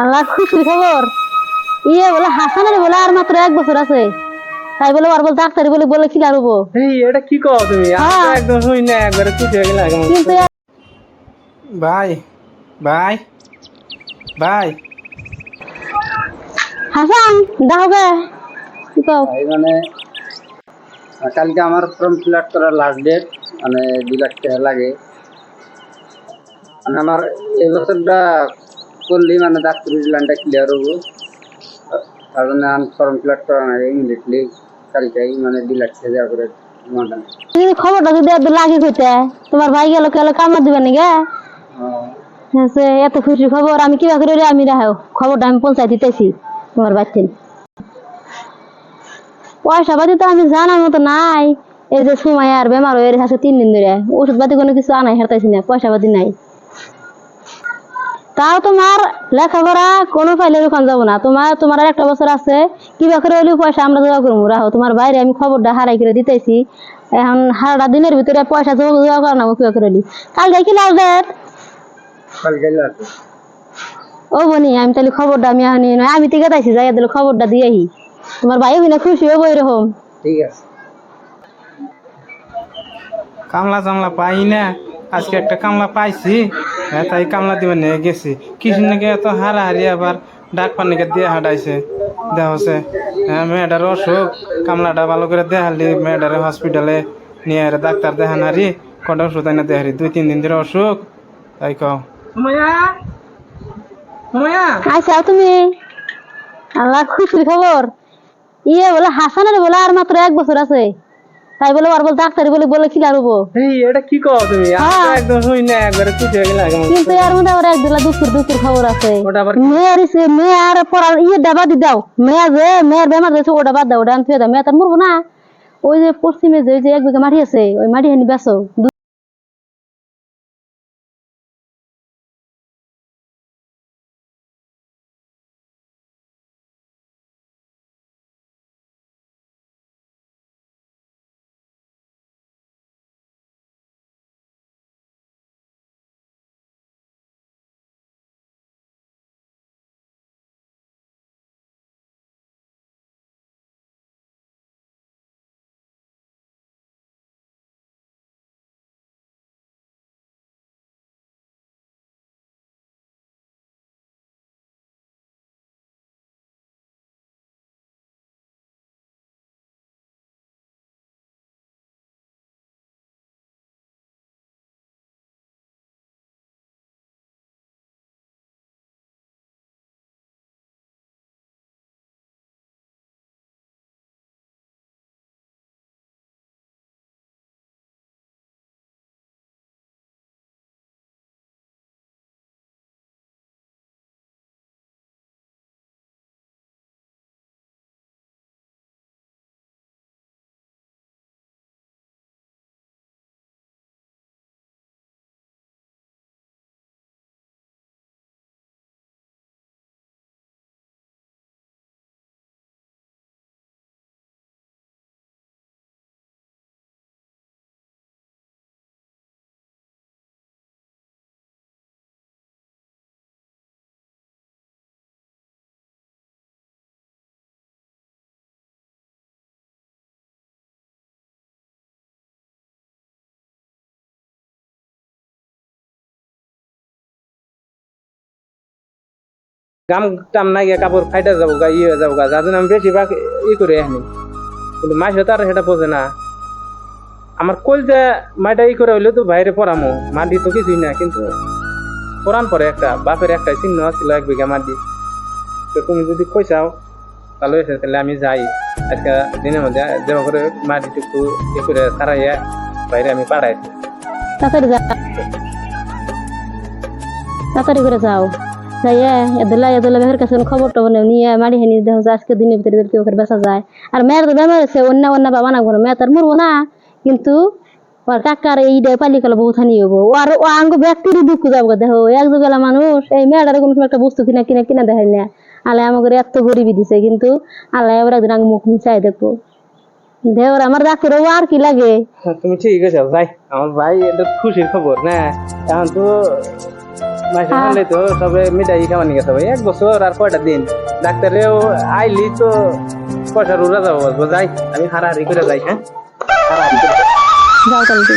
আল্লাহ খুশির খবর। ইয়ে বলে হাসানের বলে আর মাত্র এক বছর আছে। তাই বলে আর বলে ডাক্তারি বলে বলে কি লারবো এই এটা কি কও তুমি? হ্যাঁ। একদম শুই না একবারে খুশি হয়ে কিন্তু ভাই ভাই ভাই। হাসান দেখবে কি কও? মানে কালকে আমার ফর্ম ফিল আপ করার লাস্ট ডেট মানে দু লাখ টাকা লাগে। মানে আমার এই বছরটা করলেই মানে ডাক্তারি লাইনটা ক্লিয়ার হব। তার জন্য আমি ফর্ম ফিল আপ করা নাই ইমিডিয়েটলি কালকেই মানে লাখ টাকা করে যদি খবরটা যদি এত লাগে কইতে তোমার ভাই গেল কেন কামড় দিবে নাকি? আহ, হ্যাঁ সে এত খুশি খবর আমি কিবা করে আমি রাখো খবরটা আমি পৌঁছাই দিতেছি তোমার বাচ্চা পয়সা পাতি তো আমি জানার মতো নাই এই যে সময় আর বেমার হয়ে আছে তিন দিন ধরে ওষুধ পাতি কোনো কিছু আনাই হারতাইছি না পয়সা পাতি নাই। তাও তোমার লেখাপড়া কোনো ফাইলের ওখানে যাব না। তোমার তোমার আর একটা বছর আছে। কিবা করে হলেও পয়সা আমরা জোগাড় করব। রাখো তোমার বাইরে আমি খবরটা হারাই করে দিতেছি। এখন হারাটা দিনের ভিতরে পয়সা জোগাড় করা নেব কিবা করে হলি। কালকে কি লাল date। ও বনি আমি তাহলে খবরটা আমি এখন নিয়ে আমি ঠিক আছে যাই দিলে খবরটা দিয়ে আহি। তোমার ভাই বিনা খুশি হব এরকম। ঠিক আছে। কামলা চামলা পাই না। আজকে একটা কামলা পাইছি। হ্যাঁ তাই কামলা দিবে নিয়ে গেছি। কিছু নাকি এত হারাহারি আবার ডাক পানিকে দিয়ে হাঁটাইছে। দেহছে হ্যাঁ মেয়েটার অসুখ। কামলাটা ভালো করে দেখালি মেয়েটারে হসপিটালে নিয়ে আর ডাক্তার দেখান হারি কটা ওষুধ এনে দেখারি দুই তিন দিন ধরে অসুখ। তাই কও। আচ্ছা তুমি। আল্লাহ খুশির খবর। ইয়ে বলে হাসানের বলে আর মাত্র এক বছর আছে। তাই বলে আর বল ডাক্তার বলে বলে কি লারবো এই এটা কি কও তুমি? হ্যাঁ। একদম শুই না একবারে হয়ে গেলাম কিন্তু আর মনে আবার এক দুলা দুঃখের দুঃখের খবর আছে। মেয়ের সে মেয়ে আর পড়ার ইয়ে ডাবা দি দাও। মেয়ে যে মেয়ের বেমার হয়েছে ওটা বাদ দাও ওটা আনতে দাও। মেয়ে তার মরবো না। ওই যে পশ্চিমে যে যে এক বিঘা মাটি আছে ওই মাটি হানি বেসো গাম টাম না গিয়ে কাপড় ফাইটা যাব গা ইয়ে যাব গা যার আমি বেশিরভাগ ই করে আনি কিন্তু মাছ তো আর সেটা বোঝে না। আমার কল যে মাটা ই করে হইলে তো বাইরে পড়ামো। মাটি তো কিছুই না, কিন্তু পরান পরে একটা, বাপের একটা চিহ্ন ছিল এক বিঘা মাটি। তো তুমি যদি কইসাও তাহলে তাহলে আমি যাই। আজকে দিনের মধ্যে যেমন করে মাটিটুকু ই করে সারাইয়া বাইরে আমি পাড়াই। তাড়াতাড়ি যাও তাড়াতাড়ি করে যাও। যাইয়া এদলা এদলা মেয়ের কাছে খবর টবর নেই। নিয়ে মারি হেনি যে আজকে দিনের ভিতরে কেউ করে বেচা যায়। আর মেয়ের তো বেমার আছে অন্য অন্য বাবা না কোনো মেয়ে, তার মরবো না। কিন্তু ওর কাকার এই ডে পালি কালে বহুত হানি হব আর ও আঙ্গ ব্যক্তির দুঃখ যাব দেখো এক যুগেলা মানুষ, এই মেয়েটার কোনো একটা বস্তু কিনা কিনা কিনা দেখাই না। আল্লাহ আমাকে এত গরিবি দিছে, কিন্তু আল্লাহ এবার একদিন আঙ্গ মুখ মিশাই দেখব। দেওর আমার ডাক্তার ও আর কি লাগে? তুমি ঠিক আছে ভাই আমার ভাই এটা খুশির খবর, না? এখন তো মাসে। হলে তো সবে মিঠাই খাওয়া নিয়ে গেছে এক বছর আর কয়টা দিন? ডাক্তারেও আইলি তো পয়সা রুরা যাব যাই। আমি হারাহারি করে যাই হ্যাঁ? যাও তাহলে